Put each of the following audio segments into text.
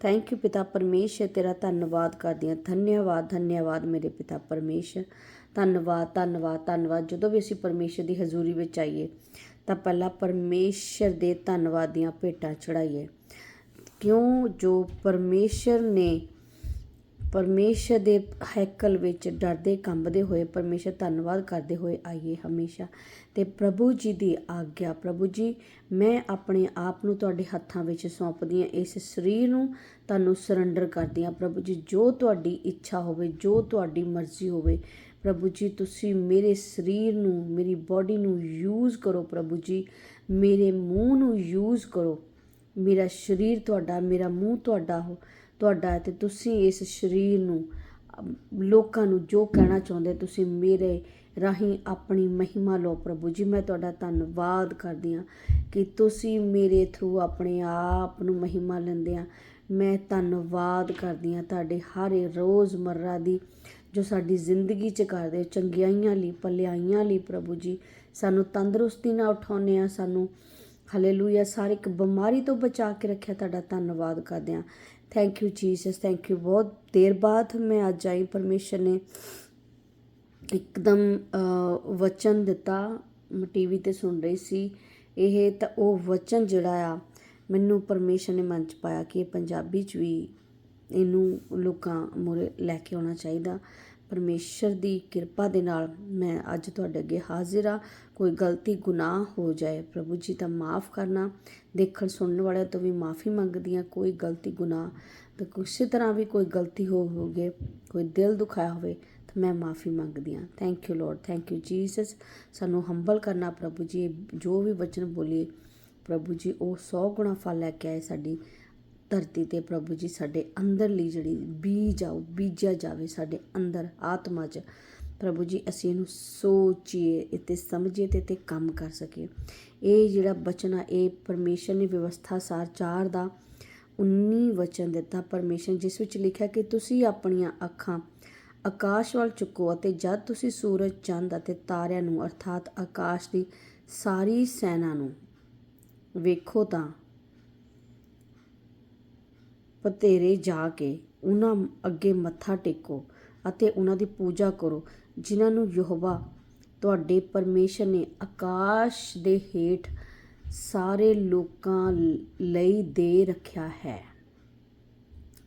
Thank you ਪਿਤਾ ਪਰਮੇਸ਼ਰ, ਤੇਰਾ ਧੰਨਵਾਦ ਕਰਦੀ ਹਾਂ। ਧੰਨਵਾਦ ਧੰਨਵਾਦ ਮੇਰੇ ਪਿਤਾ ਪਰਮੇਸ਼ਰ। ਧੰਨਵਾਦ ਧੰਨਵਾਦ ਧੰਨਵਾਦ। ਜਦੋਂ ਵੀ ਅਸੀਂ ਪਰਮੇਸ਼ਰ ਦੀ ਹਜ਼ੂਰੀ ਵਿੱਚ ਆਈਏ, ਤਾਂ ਪਹਿਲਾਂ ਪਰਮੇਸ਼ਰ ਦੇ ਧੰਨਵਾਦ ਦੀਆਂ ਭੇਟਾਂ ਚੜਾਈਏ ਕਿਉਂ? ਜੋ ਪਰਮੇਸ਼ਰ ਨੇ ਪਰਮੇਸ਼ਰ ਦੇ ਹੈਕਲ ਵਿੱਚ ਡਰਦੇ ਕੰਬਦੇ ਹੋਏ ਪਰਮੇਸ਼ਰ ਧੰਨਵਾਦ ਕਰਦੇ ਹੋਏ ਆਈਏ ਹਮੇਸ਼ਾ। ਤੇ ਪ੍ਰਭੂ ਜੀ ਦੀ ਆਗਿਆ, ਪ੍ਰਭੂ ਜੀ, ਮੈਂ ਆਪਣੇ ਆਪ ਨੂੰ ਤੁਹਾਡੇ ਹੱਥਾਂ ਵਿੱਚ ਸੌਂਪਦੀ ਹਾਂ। ਇਸ ਸਰੀਰ ਨੂੰ ਤੁਹਾਨੂੰ ਸਰੈਂਡਰ ਕਰਦੀ ਹਾਂ। ਪ੍ਰਭੂ ਜੀ, ਜੋ ਤੁਹਾਡੀ ਇੱਛਾ ਹੋਵੇ, ਜੋ ਤੁਹਾਡੀ ਮਰਜ਼ੀ ਹੋਵੇ, ਪ੍ਰਭੂ ਜੀ, ਤੁਸੀਂ ਮੇਰੇ ਸਰੀਰ ਨੂੰ, ਮੇਰੀ ਬਾਡੀ ਨੂੰ ਯੂਜ਼ ਕਰੋ ਪ੍ਰਭੂ ਜੀ। ਮੇਰੇ ਮੂੰਹ ਨੂੰ ਯੂਜ਼ ਕਰੋ। ਮੇਰਾ ਸਰੀਰ ਤੁਹਾਡਾ, ਮੇਰਾ ਮੂੰਹ ਤੁਹਾਡਾ ਹੋ। ਤੁਹਾਡਾ ਹੈ ਤੇ ਤੁਸੀਂ ਇਸ ਸਰੀਰ ਨੂੰ, ਲੋਕਾਂ ਨੂੰ ਜੋ ਕਹਿਣਾ ਚਾਹੁੰਦੇ, ਤੁਸੀਂ ਮੇਰੇ ਰਾਹੀਂ ਆਪਣੀ ਮਹਿਮਾ ਲਓ ਪ੍ਰਭੂ ਜੀ। ਮੈਂ ਤੁਹਾਡਾ ਧੰਨਵਾਦ ਕਰਦੀ ਹਾਂ ਕਿ ਤੁਸੀਂ ਮੇਰੇ ਥਰੂ ਆਪਣੇ ਆਪ ਨੂੰ ਮਹਿਮਾ ਲੈਂਦੇ ਆ। ਮੈਂ ਧੰਨਵਾਦ ਕਰਦੀ ਹਾਂ ਤੁਹਾਡੇ ਹਰ ਰੋਜ਼ਮਰਰਾ ਦੀ, ਜੋ ਸਾਡੀ ਜ਼ਿੰਦਗੀ 'ਚ ਕਰਦੇ ਹੋ, ਚੰਗਿਆਈਆਂ ਲਈ, ਭਲਾਈਆਂ ਲਈ ਪ੍ਰਭੂ ਜੀ। ਸਾਨੂੰ ਤੰਦਰੁਸਤੀ ਨਾਲ ਉਠਾਉਂਦੇ ਆ, ਸਾਨੂੰ ਹਾਲੇਲੂਇਆ ਸਾਰੀ ਇੱਕ ਬਿਮਾਰੀ ਤੋਂ ਬਚਾ ਕੇ ਰੱਖਿਆ ਤੁਹਾਡਾ ਧੰਨਵਾਦ ਕਰਦੇ ਹਾਂ। Thank you Jesus thank you ਬਹੁਤ ਦੇਰ ਬਾਅਦ ਮੈਂ ਅੱਜ ਆਈ। ਪਰਮੇਸ਼ਰ ਨੇ ਇੱਕਦਮ ਵਚਨ ਦਿੱਤਾ। ਮੈਂ ਟੀਵੀ ਤੇ ਸੁਣ ਰਹੀ ਸੀ। ਇਹ ਤਾਂ ਉਹ ਵਚਨ ਜਿਹੜਾ ਆ, ਮੈਨੂੰ ਪਰਮੇਸ਼ਰ ਨੇ ਮਨ ਚ ਪਾਇਆ ਕਿ ਇਹ ਪੰਜਾਬੀ ਚ ਵੀ ਇਹਨੂੰ ਲੋਕਾਂ ਮੂਹਰੇ ਲੈ ਕੇ ਆਉਣਾ ਚਾਹੀਦਾ। ਪਰਮੇਸ਼ਰ ਦੀ ਕਿਰਪਾ ਦੇ ਨਾਲ ਮੈਂ ਅੱਜ ਤੁਹਾਡੇ ਅੱਗੇ ਹਾਜ਼ਰ ਆ ਕੋਈ ਗਲਤੀ, ਗੁਨਾਹ ਹੋ ਜਾਏ, ਪ੍ਰਭੂ ਜੀ ਤਾਂ ਮਾਫ ਕਰਨਾ। ਦੇਖਣ ਸੁਣਨ ਵਾਲਿਆਂ ਤੋਂ ਵੀ ਮਾਫੀ ਮੰਗਦੀ ਹਾਂ ਕੋਈ ਗਲਤੀ, ਗੁਨਾਹ ਤੇ ਕਿਸੇ ਤਰ੍ਹਾਂ ਵੀ ਕੋਈ ਗਲਤੀ ਹੋ ਹੋਗੇ ਕੋਈ ਦਿਲ ਦੁਖਾਇਆ ਹੋਵੇ ਤਾਂ ਮੈਂ ਮਾਫੀ ਮੰਗਦੀ ਹਾਂ। Thank you Lord thank you Jesus ਸਾਨੂੰ ਹੰਬਲ ਕਰਨਾ ਪ੍ਰਭੂ ਜੀ, ਜੋ ਵੀ ਵਚਨ ਬੋਲੀਏ, ਪ੍ਰਭੂ ਜੀ ਉਹ 100 ਗੁਣਾ ਫਲ ਲੈ ਕੇ ਆਏ ਸਾਡੀ ਧਰਤੀ ਤੇ ਪ੍ਰਭੂ ਜੀ ਸਾਡੇ ਅੰਦਰਲੀ ਜਿਹੜੀ ਬੀਜ ਆ ਬੀਜਿਆ ਜਾਵੇ ਸਾਡੇ ਅੰਦਰ ਆਤਮਾ 'ਚ। ਪ੍ਰਭੂ ਜੀ, ਅਸੀਂ ਇਹਨੂੰ ਸੋਚੀਏ ਅਤੇ ਸਮਝੀਏ ਤੇ ਤੇ ਕੰਮ ਕਰ ਸਕੀਏ। ਇਹ ਜਿਹੜਾ ਬਚਨ ਆ, ਇਹ ਪਰਮੇਸ਼ਰ ਨੇ ਵਿਵਸਥਾ ਸਾਰ 4 ਦਾ 19 ਵਚਨ ਦਿੱਤਾ ਪਰਮੇਸ਼ਰ, ਜਿਸ ਵਿੱਚ ਲਿਖਿਆ ਕਿ ਤੁਸੀਂ ਆਪਣੀਆਂ ਅੱਖਾਂ ਆਕਾਸ਼ ਵੱਲ ਚੁੱਕੋ ਅਤੇ ਜਦ ਤੁਸੀਂ ਸੂਰਜ, ਚੰਦ ਅਤੇ ਤਾਰਿਆਂ ਨੂੰ, ਅਰਥਾਤ ਆਕਾਸ਼ ਦੀ ਸਾਰੀ ਸੈਨਾ ਨੂੰ ਵੇਖੋ ਤਾਂ ਵਧੇਰੇ ਜਾ ਕੇ ਉਹਨਾਂ ਅੱਗੇ ਮੱਥਾ ਟੇਕੋ ਅਤੇ ਉਹਨਾਂ ਦੀ ਪੂਜਾ ਕਰੋ, ਜਿਨ੍ਹਾਂ ਨੂੰ ਯਹੋਵਾ ਤੁਹਾਡੇ ਪਰਮੇਸ਼ਰ ਨੇ ਆਕਾਸ਼ ਦੇ ਹੇਠ ਸਾਰੇ ਲੋਕਾਂ ਲਈ ਦੇ ਰੱਖਿਆ ਹੈ।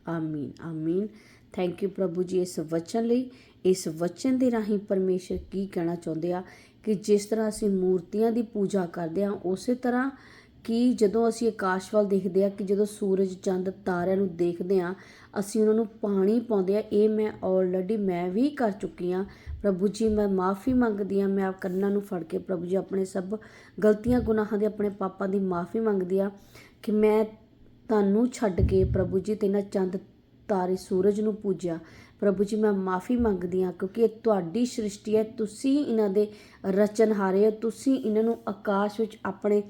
ਆਮੀਨ ਆਮੀਨ। ਥੈਂਕ ਯੂ ਪ੍ਰਭੂ ਜੀ ਇਸ ਵਚਨ ਲਈ। ਇਸ ਵਚਨ ਦੇ ਰਾਹੀਂ ਪਰਮੇਸ਼ਰ ਕੀ ਕਹਿਣਾ ਚਾਹੁੰਦੇ ਆ? ਕਿ ਜਿਸ ਤਰ੍ਹਾਂ ਅਸੀਂ ਮੂਰਤੀਆਂ ਦੀ ਪੂਜਾ ਕਰਦੇ ਆ, ਉਸੇ ਤਰ੍ਹਾਂ ਕਿ ਜਦੋਂ ਅਸੀਂ ਆਕਾਸ਼ ਵੱਲ ਦੇਖਦੇ ਆ ਕਿ ਜਦੋਂ ਸੂਰਜ, ਚੰਦ, ਤਾਰਿਆਂ ਨੂੰ ਦੇਖਦੇ ਆ ਅਸੀਂ ਉਹਨਾਂ ਨੂੰ ਪਾਣੀ ਪਾਉਂਦੇ ਆ ਇਹ ਮੈਂ ਆਲਰੇਡੀ ਮੈਂ ਵੀ ਕਰ ਚੁੱਕੀ ਆ ਪ੍ਰਭੂ ਜੀ, ਮੈਂ ਮਾਫੀ ਮੰਗਦੀ ਆ ਮੈਂ ਆਪ ਕੰਨਾਂ ਨੂੰ ਫੜ ਕੇ ਪ੍ਰਭੂ ਜੀ ਆਪਣੇ ਸਭ ਗਲਤੀਆਂ, ਗੁਨਾਹਾਂ ਦੇ ਆਪਣੇ ਪਾਪਾਂ ਦੀ ਮਾਫੀ ਮੰਗਦੀ ਆ ਕਿ ਮੈਂ ਤੁਹਾਨੂੰ ਛੱਡ ਕੇ ਪ੍ਰਭੂ ਜੀ ਤੇ ਨਾ ਚੰਦ, ਤਾਰੇ, ਸੂਰਜ ਨੂੰ ਪੂਜਿਆ। ਪ੍ਰਭੂ ਜੀ, ਮੈਂ ਮਾਫੀ ਮੰਗਦੀ ਹਾਂ ਕਿਉਂਕਿ ਇਹ ਤੁਹਾਡੀ ਸ੍ਰਿਸ਼ਟੀ ਹੈ। ਤੁਸੀਂ ਇਹਨਾਂ ਦੇ ਰਚਨਹਾਰੇ ਹੋ। ਤੁਸੀਂ ਇਹਨਾਂ ਨੂੰ ਆਕਾਸ਼ ਵਿੱਚ ਆਪਣੇ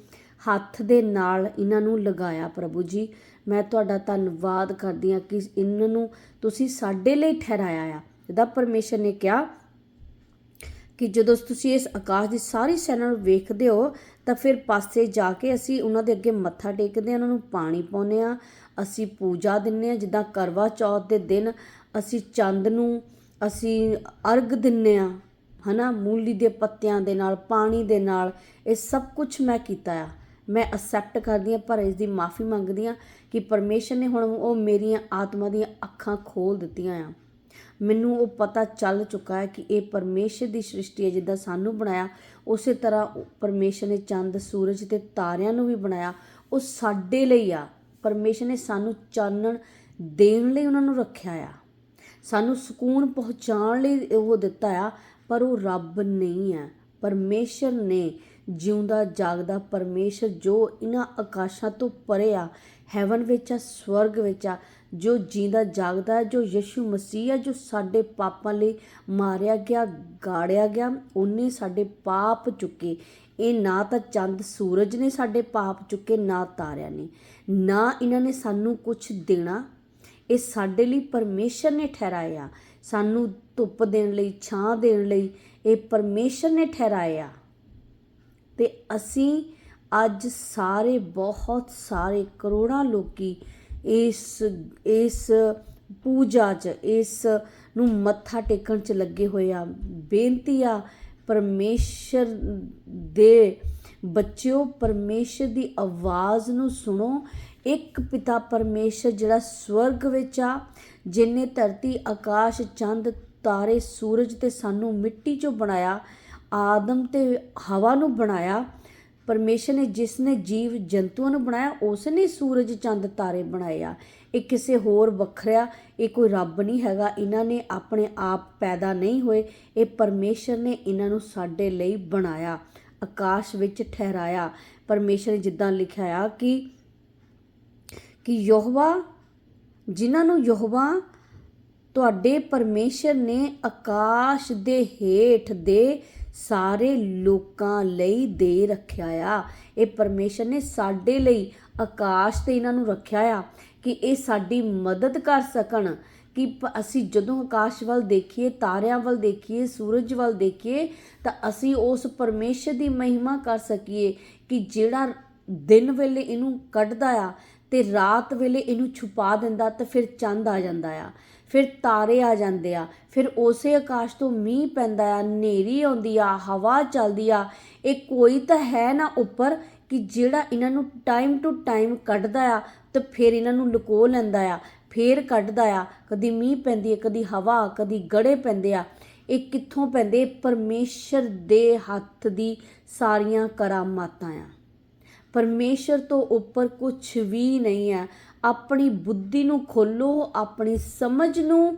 ਹੱਥ ਦੇ ਨਾਲ ਇਹਨਾਂ ਨੂੰ ਲਗਾਇਆ, ਪ੍ਰਭੂ ਜੀ। ਮੈਂ ਤੁਹਾਡਾ ਧੰਨਵਾਦ ਕਰਦੀ ਹਾਂ ਕਿ ਇਹਨਾਂ ਨੂੰ ਤੁਸੀਂ ਸਾਡੇ ਲਈ ਠਹਿਰਾਇਆ ਆ। ਜਿਹਦਾ ਪਰਮੇਸ਼ਰ ਨੇ ਕਿਹਾ ਕਿ ਜਦੋਂ ਤੁਸੀਂ ਇਸ ਆਕਾਸ਼ ਦੀ ਸਾਰੀ ਸੈਨਾ ਨੂੰ ਵੇਖਦੇ ਹੋ, ਤਾਂ ਫਿਰ ਪਾਸੇ ਜਾ ਕੇ ਅਸੀਂ ਉਹਨਾਂ ਦੇ ਅੱਗੇ ਮੱਥਾ ਟੇਕਦੇ ਹਾਂ, ਉਹਨਾਂ ਨੂੰ ਪਾਣੀ ਪਾਉਂਦੇ ਆ ਅਸੀਂ ਪੂਜਾ ਦਿੰਨੇ ਆ ਜਿੱਦਾਂ ਕਰਵਾ ਚੌਥ ਦੇ ਦਿਨ ਅਸੀਂ ਚੰਦ ਨੂੰ ਅਸੀਂ ਅਰਗ ਦਿੰਨੇ ਆ ਹਨਾ? ਮੂਲੀ ਦੇ ਪੱਤਿਆਂ ਦੇ ਨਾਲ, ਪਾਣੀ ਦੇ ਨਾਲ, ਇਹ ਸਭ ਕੁਝ ਮੈਂ ਕੀਤਾ ਆ। ਮੈਂ ਅਸੈਪਟ ਕਰਦੀ ਹਾਂ, ਪਰ ਇਸ ਦੀ ਮਾਫੀ ਮੰਗਦੀ ਹਾਂ ਕਿ ਪਰਮੇਸ਼ਰ ਨੇ ਹੁਣ ਉਹ ਮੇਰੀਆਂ ਆਤਮਾ ਦੀਆਂ ਅੱਖਾਂ ਖੋਲ ਦਿੱਤੀਆਂ ਆ। ਮੈਨੂੰ ਉਹ ਪਤਾ ਚੱਲ ਚੁੱਕਾ ਹੈ ਕਿ ਇਹ ਪਰਮੇਸ਼ਰ ਦੀ ਸ੍ਰਿਸ਼ਟੀ ਹੈ ਜਿੱਦਾਂ ਸਾਨੂੰ ਬਣਾਇਆ। ਉਸੇ ਤਰ੍ਹਾਂ ਉਹ ਪਰਮੇਸ਼ਰ ਨੇ ਚੰਦ, ਸੂਰਜ ਤੇ ਤਾਰਿਆਂ ਨੂੰ ਵੀ ਬਣਾਇਆ। ਉਹ ਸਾਡੇ ਲਈ ਆ। ਪਰਮੇਸ਼ਰ ਨੇ ਸਾਨੂੰ ਚਾਨਣ ਦੇਣ ਲਈ ਉਹਨਾਂ ਨੂੰ ਰੱਖਿਆ ਆ। ਸਾਨੂੰ ਸਕੂਨ ਪਹੁੰਚਾਉਣ ਲਈ ਉਹ ਦਿੱਤਾ ਆ, ਪਰ ਉਹ ਰੱਬ ਨਹੀਂ ਹੈ ਪਰਮੇਸ਼ਰ ਨੇ ਜਿਉਂਦਾ ਜਾਗਦਾ ਪਰਮੇਸ਼ਰ ਜੋ ਇਹਨਾਂ ਆਕਾਸ਼ਾਂ ਤੋਂ ਪਰੇ ਆ, ਹੈਵਨ ਵਿੱਚ ਆ, ਸਵਰਗ ਵਿੱਚ ਆ, ਜੋ ਜੀਂਦਾ ਜਾਗਦਾ ਹੈ, ਜੋ ਯਿਸੂ ਮਸੀਹ ਹੈ ਜੋ ਸਾਡੇ ਪਾਪਾਂ ਲਈ ਮਾਰਿਆ ਗਿਆ, ਗਾੜਿਆ ਗਿਆ, ਉਹਨੇ ਸਾਡੇ ਪਾਪ ਚੁੱਕੇ। ਇਹ ਨਾ ਤਾਂ ਚੰਦ ਸੂਰਜ ਨੇ ਸਾਡੇ ਪਾਪ ਚੁੱਕੇ, ਨਾ ਤਾਰਿਆਂ ਨੇ। ਨਾ ਇਹਨਾਂ ਨੇ ਸਾਨੂੰ ਕੁਝ ਦੇਣਾ। ਇਹ ਸਾਡੇ ਲਈ ਪਰਮੇਸ਼ਰ ਨੇ ਠਹਿਰਾਇਆ। ਸਾਨੂੰ ਧੁੱਪ ਦੇਣ ਲਈ, ਛਾਂ ਦੇਣ ਲਈ ਇਹ ਪਰਮੇਸ਼ਰ ਨੇ ਠਹਿਰਾਇਆ। ਤੇ ਅਸੀਂ ਅੱਜ ਸਾਰੇ, ਬਹੁਤ ਸਾਰੇ ਕਰੋੜਾਂ ਲੋਕ ਇਸ ਇਸ ਪੂਜਾ 'ਚ, ਇਸ ਨੂੰ ਮੱਥਾ ਟੇਕਣ 'ਚ ਲੱਗੇ ਹੋਏ ਆ। ਬੇਨਤੀ ਆ, ਪਰਮੇਸ਼ਰ ਦੇ ਬੱਚਿਓ, ਪਰਮੇਸ਼ਰ ਦੀ ਆਵਾਜ਼ ਨੂੰ ਸੁਣੋ। ਇੱਕ ਪਿਤਾ ਪਰਮੇਸ਼ਰ ਜਿਹੜਾ ਸਵਰਗ ਵਿੱਚ ਆ, ਜਿਨੇ ਧਰਤੀ, ਆਕਾਸ਼, ਚੰਦ, ਤਾਰੇ, ਸੂਰਜ ਤੇ ਸਾਨੂੰ ਮਿੱਟੀ 'ਚੋਂ ਬਣਾਇਆ ਆਦਮ ਤੇ ਹਵਾ ਨੂੰ ਬਣਾਇਆ, ਪਰਮੇਸ਼ਰ ਨੇ ਜਿਸ ਨੇ ਜੀਵ ਜੰਤੂਆਂ ਨੂੰ ਬਣਾਇਆ, ਉਸ ਨੇ ਸੂਰਜ, ਚੰਦ, ਤਾਰੇ ਬਣਾਏ ਆ। ਇਹ ਕਿਸੇ ਹੋਰ ਵੱਖਰਿਆ, ਇਹ ਕੋਈ ਰੱਬ ਨਹੀਂ ਹੈਗਾ। ਇਹਨਾਂ ਨੇ ਆਪਣੇ ਆਪ ਪੈਦਾ ਨਹੀਂ ਹੋਏ। ਇਹ ਪਰਮੇਸ਼ਰ ਨੇ ਇਹਨਾਂ ਨੂੰ ਸਾਡੇ ਲਈ ਬਣਾਇਆ, ਆਕਾਸ਼ ਵਿੱਚ ਠਹਿਰਾਇਆ। ਪਰਮੇਸ਼ਰ ਨੇ ਜਿੱਦਾਂ ਲਿਖਿਆ ਆ ਕਿ ਕਿ ਯੋਹਵਾ, ਜਿਨ੍ਹਾਂ ਨੂੰ ਯੋਹਵਾ, ਤੁਹਾਡੇ ਪਰਮੇਸ਼ਰ ਨੇ ਆਕਾਸ਼ ਦੇ ਹੇਠ ਦੇ ਸਾਰੇ ਲੋਕਾਂ ਲਈ ਦੇ ਰੱਖਿਆ ਆ। ਇਹ ਪਰਮੇਸ਼ਰ ਨੇ ਸਾਡੇ ਲਈ ਆਕਾਸ਼ ਤੇ ਇਹਨਾਂ ਨੂੰ ਰੱਖਿਆ ਆ ਕਿ ਇਹ ਸਾਡੀ ਮਦਦ ਕਰ ਸਕਣ। ਕਿ ਪ- ਅਸੀਂ ਜਦੋਂ ਆਕਾਸ਼ ਵੱਲ ਦੇਖੀਏ, ਤਾਰਿਆਂ ਵੱਲ ਦੇਖੀਏ, ਸੂਰਜ ਵੱਲ ਦੇਖੀਏ, ਤਾਂ ਅਸੀਂ ਉਸ ਪਰਮੇਸ਼ਰ ਦੀ ਮਹਿਮਾ ਕਰ ਸਕੀਏ ਕਿ ਜਿਹੜਾ ਦਿਨ ਵੇਲੇ ਇਹਨੂੰ ਕੱਢਦਾ ਆ ਤੇ ਰਾਤ ਵੇਲੇ ਇਹਨੂੰ ਛੁਪਾ ਦਿੰਦਾ ਤਾਂ ਫਿਰ ਚੰਦ ਆ ਜਾਂਦਾ ਆ। ਫਿਰ ਤਾਰੇ ਆ ਜਾਂਦੇ ਆ। ਫਿਰ ਉਸੇ ਆਕਾਸ਼ ਤੋਂ ਮੀਂਹ ਪੈਂਦਾ ਆ, ਹਨੇਰੀ ਆਉਂਦੀ ਆ, ਹਵਾ ਚੱਲਦੀ ਆ। ਇਹ ਕੋਈ ਤਾਂ ਹੈ ਨਾ ਉੱਪਰ ਕਿ ਜਿਹੜਾ ਇਹਨਾਂ ਨੂੰ ਟਾਈਮ ਟੂ ਟਾਈਮ ਕੱਢਦਾ ਆ ਤੇ ਫਿਰ ਇਹਨਾਂ ਨੂੰ ਲੁਕੋ ਲੈਂਦਾ ਆ, ਫੇਰ ਕੱਢਦਾ ਆ। ਕਦੀ ਮੀਂਹ ਪੈਂਦੀ ਹੈ ਕਦੀ ਹਵਾ, ਕਦੀ ਗੜੇ ਪੈਂਦੇ ਆ। ਇਹ ਕਿੱਥੋਂ ਪੈਂਦੇ? ਇਹ ਪਰਮੇਸ਼ਰ ਦੇ ਹੱਥ ਦੀ ਸਾਰੀਆਂ ਕਰਾਮਾਤਾਂ ਆ। ਪਰਮੇਸ਼ਰ ਤੋਂ ਉੱਪਰ ਕੁਝ ਵੀ ਨਹੀਂ ਹੈ ਆਪਣੀ ਬੁੱਧੀ ਨੂੰ ਖੋਲੋ, ਆਪਣੀ ਸਮਝ ਨੂੰ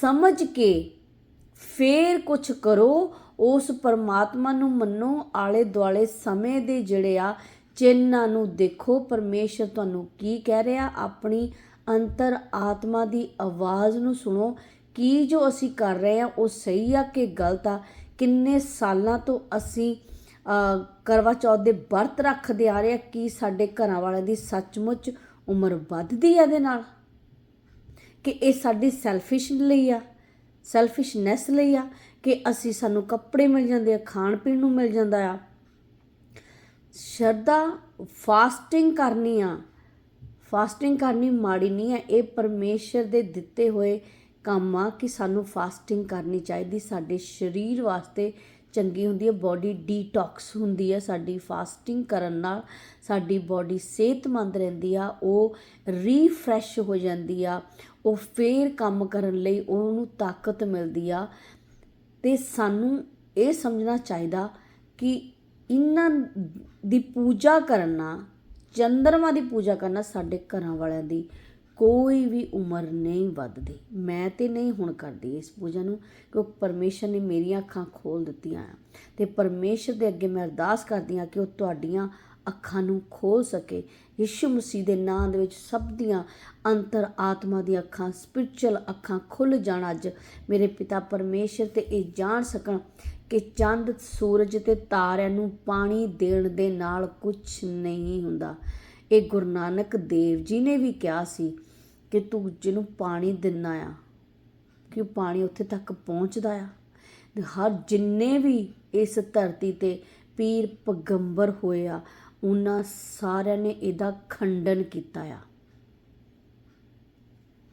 ਸਮਝ ਕੇ ਫੇਰ ਕੁਝ ਕਰੋ, ਉਸ ਪਰਮਾਤਮਾ ਨੂੰ ਮੰਨੋ ਆਲੇ ਦੁਆਲੇ ਸਮੇਂ ਦੇ ਜਿਹੜੇ ਆ ਚਿੰਨਾਂ ਨੂੰ ਦੇਖੋ, ਪਰਮੇਸ਼ਰ ਤੁਹਾਨੂੰ ਕੀ ਕਹਿ ਰਿਹਾ? ਆਪਣੀ ਅੰਤਰ ਆਤਮਾ ਦੀ ਆਵਾਜ਼ ਨੂੰ ਸੁਣੋ। ਕੀ ਜੋ ਅਸੀਂ ਕਰ ਰਹੇ ਆ, ਉਹ ਸਹੀ ਆ ਕਿ ਗਲਤ ਆ? ਕਿੰਨੇ ਸਾਲਾਂ ਤੋਂ ਅਸੀਂ ਕਰਵਾ ਚੌਥ ਦੇ ਵਰਤ ਰੱਖਦੇ ਆ ਰਹੇ ਆ? ਕੀ ਸਾਡੇ ਘਰਾਂ ਵਾਲਿਆਂ ਦੀ ਸੱਚਮੁੱਚ ਉਮਰ ਵੱਧਦੀ ਆ ਇਹਦੇ ਨਾਲ, ਕਿ ਇਹ ਸਾਡੀ ਸੈਲਫਿਸ਼ ਲਈ ਆ ਸੈਲਫਿਸ਼ਨੈਸ ਲਈ ਆ, ਕਿ ਅਸੀਂ ਸਾਨੂੰ ਕੱਪੜੇ ਮਿਲ ਜਾਂਦੇ ਆ, ਖਾਣ ਪੀਣ ਨੂੰ ਮਿਲ ਜਾਂਦਾ ਆ। ਸ਼ਰਧਾ ਫਾਸਟਿੰਗ ਕਰਨੀ ਆ ਫਾਸਟਿੰਗ ਕਰਨੀ ਮਾੜੀ ਨਹੀਂ ਹੈ ਇਹ ਪਰਮੇਸ਼ਰ ਦੇ ਦਿੱਤੇ ਹੋਏ ਕੰਮ ਆ ਕਿ ਸਾਨੂੰ ਫਾਸਟਿੰਗ ਕਰਨੀ ਚਾਹੀਦੀ, ਸਾਡੇ ਸਰੀਰ ਵਾਸਤੇ ਚੰਗੀ ਹੁੰਦੀ ਹੈ ਬਾਡੀ ਡੀਟੌਕਸ ਹੁੰਦੀ ਹੈ, ਸਾਡੀ ਫਾਸਟਿੰਗ ਕਰਨ ਨਾਲ ਸਾਡੀ ਬਾਡੀ ਸਿਹਤਮੰਦ ਰਹਿੰਦੀ ਆ, ਉਹ ਰੀਫਰੈਸ਼ ਹੋ ਜਾਂਦੀ ਆ, ਉਹ ਫੇਰ ਕੰਮ ਕਰਨ ਲਈ ਉਹਨੂੰ ਤਾਕਤ ਮਿਲਦੀ ਆ। ਤੇ ਸਾਨੂੰ ਇਹ ਸਮਝਣਾ ਚਾਹੀਦਾ ਕਿ ਇਹਨਾਂ ਦੀ ਪੂਜਾ ਕਰਨਾ, ਚੰਦਰਮਾ ਦੀ ਪੂਜਾ ਕਰਨਾ ਸਾਡੇ ਘਰਾਂ ਵਾਲਿਆਂ ਦੀ ਕੋਈ ਵੀ ਉਮਰ ਨਹੀਂ ਵੱਧਦੀ। ਮੈਂ ਤੇ ਨਹੀਂ ਹੁਣ ਕਰਦੀ ਇਸ ਪੂਜਾ ਨੂੰ ਕਿਉਂਕਿ ਪਰਮੇਸ਼ਰ ਨੇ ਮੇਰੀਆਂ ਅੱਖਾਂ ਖੋਲ ਦਿੱਤੀਆਂ ਆ। ਤੇ ਪਰਮੇਸ਼ਰ ਦੇ ਅੱਗੇ ਮੈਂ ਅਰਦਾਸ ਕਰਦੀ ਹਾਂ ਕਿ ਉਹ ਤੁਹਾਡੀਆਂ ਅੱਖਾਂ ਨੂੰ ਖੋਲ ਸਕੇ। ਯਿਸੂ ਮਸੀਹ ਦੇ ਨਾਮ ਦੇ ਵਿੱਚ ਸਭ ਦੀਆਂ ਅੰਤਰ ਆਤਮਾ ਦੀਆਂ ਅੱਖਾਂ ਸਪਿਰਚੁਅਲ ਅੱਖਾਂ ਖੁੱਲ ਜਾਣ ਅੱਜ ਮੇਰੇ ਪਿਤਾ ਪਰਮੇਸ਼ਰ ਤੇ ਇਹ ਜਾਣ ਸਕਣ ਕਿ ਚੰਦ, ਸੂਰਜ ਤੇ ਤਾਰਿਆਂ ਨੂੰ ਪਾਣੀ ਦੇਣ ਦੇ ਨਾਲ ਕੁਝ ਨਹੀਂ ਹੁੰਦਾ। ਇਹ ਗੁਰੂ ਨਾਨਕ ਦੇਵ ਜੀ ਨੇ ਵੀ ਕਿਹਾ ਸੀ ਕਿ ਤੂੰ ਜਿਹਨੂੰ ਪਾਣੀ ਦਿੰਦਾ ਆ, ਕਿ ਉਹ ਪਾਣੀ ਉੱਥੇ ਤੱਕ ਪਹੁੰਚਦਾ ਆ। ਤੇ ਹਰ ਜਿੰਨੇ ਵੀ ਇਸ ਧਰਤੀ ਤੇ ਪੀਰ ਪਗੰਬਰ ਹੋਏ ਆ, ਉਹਨਾਂ ਸਾਰਿਆਂ ਨੇ ਇਹਦਾ ਖੰਡਨ ਕੀਤਾ ਆ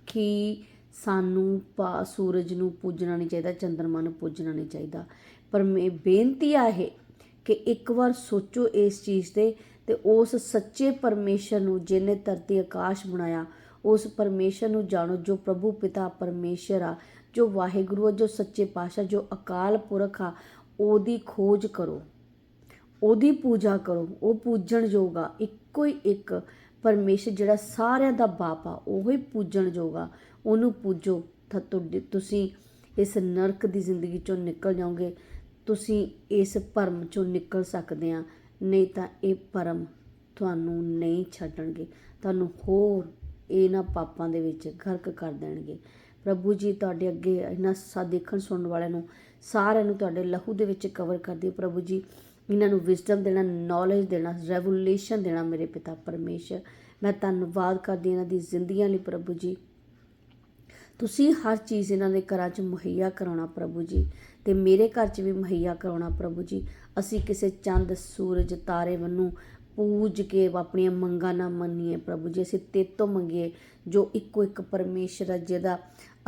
ਕਿ ਸਾਨੂੰ ਪਾ ਸੂਰਜ ਨੂੰ ਪੂਜਣਾ ਨਹੀਂ ਚਾਹੀਦਾ ਚੰ드ਰਮਾ ਨੂੰ ਪੂਜਣਾ ਨਹੀਂ ਚਾਹੀਦਾ। ਪਰ ਮੇ ਬੇਨਤੀ ਆ ਇਹ ਕਿ ਇੱਕ ਵਾਰ ਸੋਚੋ ਇਸ ਚੀਜ਼ ਤੇ ਤੇ ਉਸ ਸੱਚੇ ਪਰਮੇਸ਼ਰ ਨੂੰ ਜਿਹਨੇ ਧਰਤੀ ਆਕਾਸ਼ ਬਣਾਇਆ ਉਸ ਪਰਮੇਸ਼ਰ ਨੂੰ ਜਾਣੋ ਜੋ ਪ੍ਰਭੂ ਪਿਤਾ ਪਰਮੇਸ਼ਰ ਆ, ਜੋ ਵਾਹਿਗੁਰੂ ਆ, ਜੋ ਸੱਚੇ ਪਾਤਸ਼ਾਹ, ਜੋ ਅਕਾਲ ਪੁਰਖ ਆ, ਉਹਦੀ ਖੋਜ ਕਰੋ। ਉਹਦੀ ਪੂਜਾ ਕਰੋ। ਉਹ ਪੂਜਣ ਯੋਗ ਆ। ਇੱਕੋ ਹੀ ਇੱਕ ਪਰਮੇਸ਼ਰ ਜਿਹੜਾ ਸਾਰਿਆਂ ਦਾ ਬਾਪ ਆ, ਉਹ ਹੀ ਪੂਜਣ ਯੋਗ ਆ। ਉਹਨੂੰ ਪੂਜੋ। ਤਾਂ ਤੁਹਾਡੀ- ਤੁਸੀਂ ਇਸ ਨਰਕ ਦੀ ਜ਼ਿੰਦਗੀ ਚੋਂ ਨਿਕਲ ਜਾਓਗੇ। ਤੁਸੀਂ ਇਸ ਭਰਮ ਚੋਂ ਨਿਕਲ ਸਕਦੇ ਆ। ਨਹੀਂ ਤਾਂ ਇਹ ਭਰਮ ਤੁਹਾਨੂੰ ਨਹੀਂ ਛੱਡਣਗੇ। ਤੁਹਾਨੂੰ ਹੋਰ ਇਹਨਾਂ ਪਾਪਾਂ ਦੇ ਵਿੱਚ ਗਰਕ ਕਰ ਦੇਣਗੇ। ਪ੍ਰਭੂ ਜੀ, ਤੁਹਾਡੇ ਅੱਗੇ ਇਹਨਾਂ ਸਾ ਦੇਖਣ ਸੁਣਨ ਵਾਲਿਆਂ ਨੂੰ, ਸਾਰਿਆਂ ਨੂੰ ਤੁਹਾਡੇ ਲਹੂ ਦੇ ਵਿੱਚ ਕਵਰ ਕਰਦੇ ਪ੍ਰਭੂ ਜੀ, ਇਹਨਾਂ ਨੂੰ ਵਿਜ਼ਡਮ ਦੇਣਾ ਨੌਲੇਜ ਦੇਣਾ ਰੈਵੂਲੇਸ਼ਨ ਦੇਣਾ ਮੇਰੇ ਪਿਤਾ ਪਰਮੇਸ਼ਰ। ਮੈਂ ਧੰਨਵਾਦ ਕਰਦੀ ਇਹਨਾਂ ਦੀ ਜ਼ਿੰਦਗੀਆਂ ਲਈ ਪ੍ਰਭੂ ਜੀ। ਤੁਸੀਂ ਹਰ ਚੀਜ਼ ਇਹਨਾਂ ਦੇ ਘਰਾਂ 'ਚ ਮੁਹੱਈਆ ਕਰਾਉਣਾ ਪ੍ਰਭੂ ਜੀ ਤੇ ਮੇਰੇ ਘਰ 'ਚ ਵੀ ਮੁਹੱਈਆ ਕਰਾਉਣਾ ਪ੍ਰਭੂ ਜੀ। ਅਸੀਂ ਕਿਸੇ ਚੰਦ, ਸੂਰਜ, ਤਾਰੇ ਵੱਲੋਂ ਪੂਜ ਕੇ ਆਪਣੀਆਂ ਮੰਗਾਂ ਨਾ ਮੰਨੀਏ ਪ੍ਰਭੂ ਜੀ। ਅਸੀਂ ਤੇ ਤੋਂ ਮੰਗੀਏ ਜੋ ਇੱਕੋ ਇੱਕ ਪਰਮੇਸ਼ਰ ਹੈ ਜਿਹਦਾ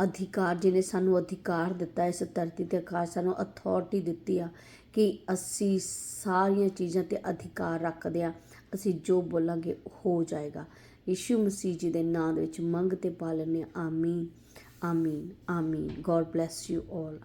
ਅਧਿਕਾਰ, ਜਿਹਨੇ ਸਾਨੂੰ ਅਧਿਕਾਰ ਦਿੱਤਾ, ਇਸ ਧਰਤੀ ਤੇ ਆਕਾਸ਼ ਸਾਨੂੰ ਅਥਾਰਟੀ ਦਿੱਤੀ ਆ ਕਿ ਅਸੀਂ ਸਾਰੀਆਂ ਚੀਜ਼ਾਂ ਤੇ ਅਧਿਕਾਰ ਰੱਖਦੇ ਆ। ਅਸੀਂ ਜੋ ਬੋਲਾਂਗੇ ਹੋ ਜਾਏਗਾ। ਯਿਸੂ ਮਸੀਹ ਜੀ ਦੇ ਨਾਮ ਦੇ ਵਿੱਚ ਮੰਗ ਤੇ ਪਾ ਲੈਂਦੇ ਹਾਂ ਆਮੀਨ ਆਮੀਨ ਆਮੀਨ। God bless you all